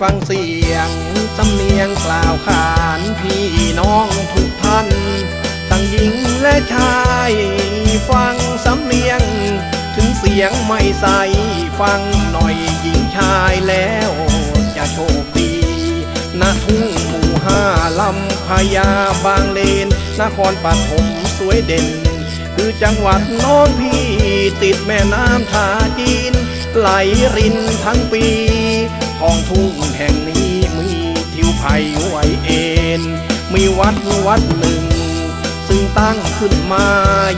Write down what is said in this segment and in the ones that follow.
ฟังเสียงสำเนียงกล่าวขานพี่น้องทุกท่านทั้งหญิงและชาย ฟังสำเนียง ถึงเสียงไม่ใส ฟังหน่อยหญิงชายแล้วจะโชคดีณทุ่งหมู่ห้าลำพญาบางเลน นครปฐมสวยเด่น คือจังหวัดน้องพี่ติดแม่น้ำท่าจีน ไหลรินทั้งปี ท้องทุ่งแห่งนี้มีทิวไผ่ไหวเอ็นมีวัดวัดหนึ่ง ซึ่งตั้งขึ้นมา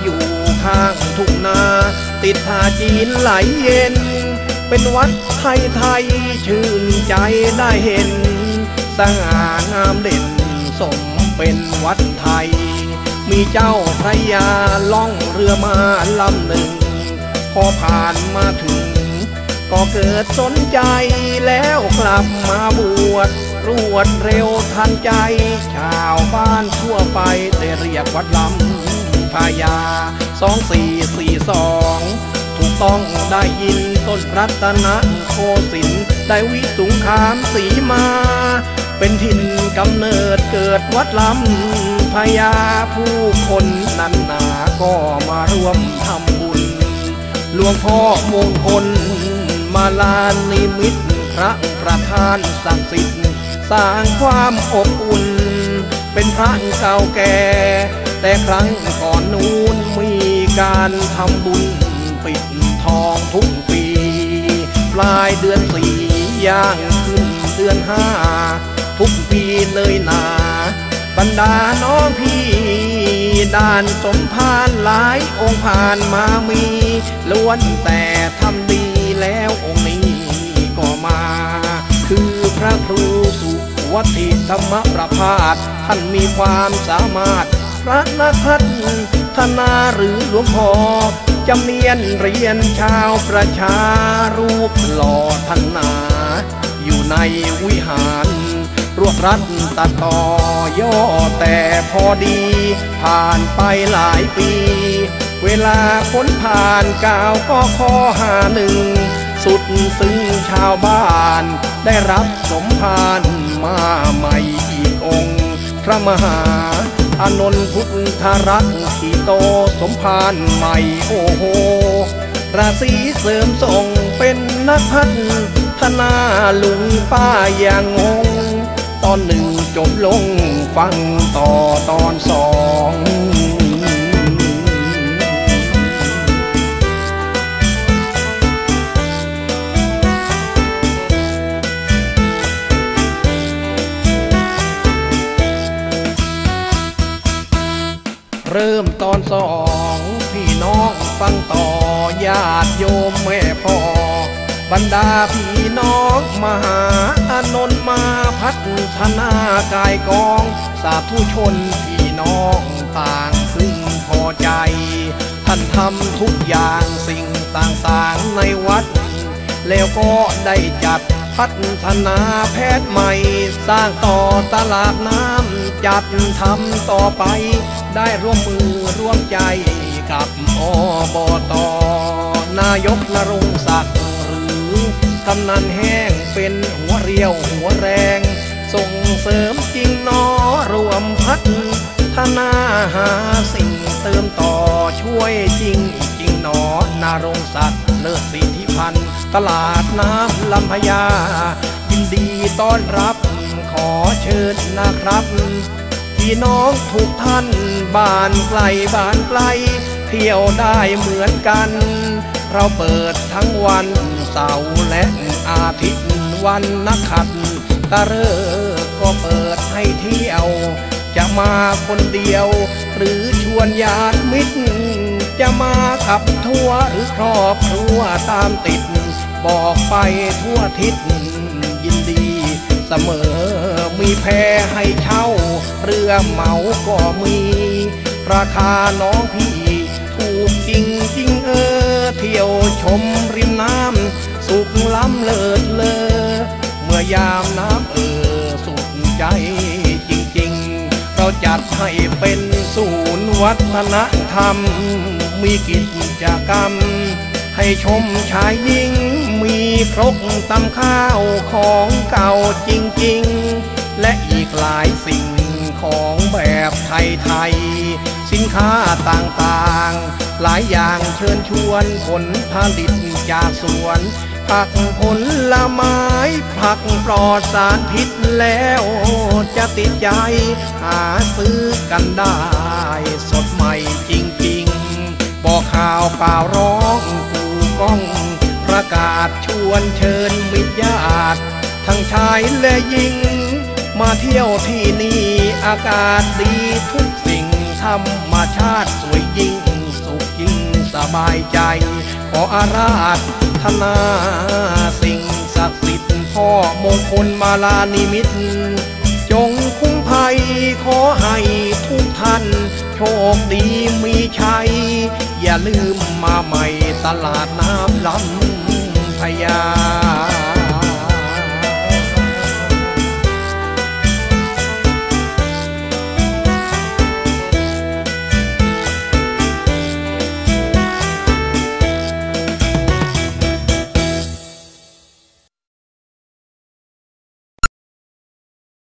อยู่ข้างทุ่งนา ติดท่าจีนไหลเย็น เป็นวัดไทยไทยชื่นใจได้เห็น สง่างามเด่นสมเป็นวัดไทย มีเจ้าพระยาล่องเรือมาลำหนึ่ง พอผ่านมาถึง ก็เกิดสนใจแล้วกลับมาบวชรวดเร็วทันใจ ชาวบ้านทั่วไปได้เรียกวัดลำพญาสองสี่สี่สองถูกต้องได้ยินต้นรัตนโคสินทร์ได้วิสุงคามสีมา เป็นถิ่นกำเนิดเกิดวัดลำพญาผู้คนนั้นหนาก็มาร่วมทำบุญหลวงพ่อมงคล มาลานนิมิตพระประธานศักดิ์สิทธิ์สร้างความอบอุ่น เป็นพระเก่าแก่ แต่ครั้งก่อนนู้นมีการทำบุญปิดทองทุกปี ปลายเดือนสี่ย่างขึ้นเดือนห้า ทุกปีเลยนาบรรดาน้องพี่ด่านสมพานหลายองค์ผ่านมามีล้วนแต่ทำ วัติธรรมประพาสท่านมีความสามารถ พระนักพัฒนาหรือหลวงพ่อจำเนียนเรียนชาวประชารูปหล่อท่านนา อยู่ในวิหาร รวบรัดตัดต่อย่อแต่พอดี ผ่านไปหลายปี เวลาพ้นผ่านกาวก็ข้อหาหนึ่ง สุดซึ่งชาวบ้าน ได้รับสมภารมาใหม่อีกองค์ พระมหาอานนท์พุทธรัตน์ขีโตสมภารใหม่โอ้โห ราศีเสริมส่งเป็นนักพัฒนาลุงป้าอย่างงง ตอนหนึ่งจบลงฟังต่อตอนสอง เริ่มตอนสองพี่น้องฟังต่อญาติโยมแม่พ่อ บรรดาพี่น้องมหาอนนมาพัฒนากายกอง สาธุชนพี่น้องต่างซึ่งพอใจ ท่านทำทุกอย่างสิ่งต่างๆในวัด แล้วก็ได้จัดพัฒนาแพทย์ใหม่ สร้างต่อตลาดน้ำจัดทำต่อไป ได้ร่วมมือร่วมใจกับอบตนายกนรงศักดิ์หรือกำนันแห้งเป็นหัวเรียวหัวแรง ส่งเสริมจริงนอรวมพัฒนาหาสิ่งเติมต่อช่วยจริงจริงหนอนารรงศักดิ์เลิศสิทธิพันธ์ตลาดน้ำลำพญายินดีต้อนรับขอเชิญนะครับ พี่น้องทุกท่านบ้านไกลบ้านไกล เที่ยวได้เหมือนกัน เราเปิดทั้งวันเสาร์และอาทิตย์วันนักขัดตะเริกก็เปิดให้เที่ยว จะมาคนเดียว หรือชวนญาติมิตร จะมาขับทัวร์หรือครอบครัวตามติด บอกไปทั่วทิศ สมอ มีแพให้เช่า เรือเหมาก็มี ราคาน้องพี่ถูกจริงจริงเออ เที่ยวชมริมน้ำ สุขล้ำเลิศเลอ เมื่อยามน้ำเออ สุขใจจริงๆ เราจัดให้เป็นศูนย์วัฒนธรรม มีกิจกรรม ให้ชมชายหญิงมีครกตำข้าวของเก่าจริง ๆ และอีกหลายสิ่งของแบบไทยๆสินค้าต่างๆ หลายอย่างเชิญชวนผลผลิตจากสวน ผักผลไม้ผักปลอดสารพิษแล้วจะติดใจ หาซื้อกันได้ สดใหม่จริง ๆ บอกข่าวเปล่าร้องกูก้อง ประกาศชวนเชิญมิตรญาติทั้งชายและหญิง มาเที่ยวที่นี่อากาศดีทุกสิ่งธรรมชาติสวยยิ่ง สุขยิ่งสบายใจ ขออาราธนาสิ่งศักดิ์สิทธิ์พ่อมงคลมาลานิมิต จงคุ้มภัยขอให้ทุกท่าน โชคดีมีชัย อย่าลืมมาใหม่ตลาดน้ำลำพญา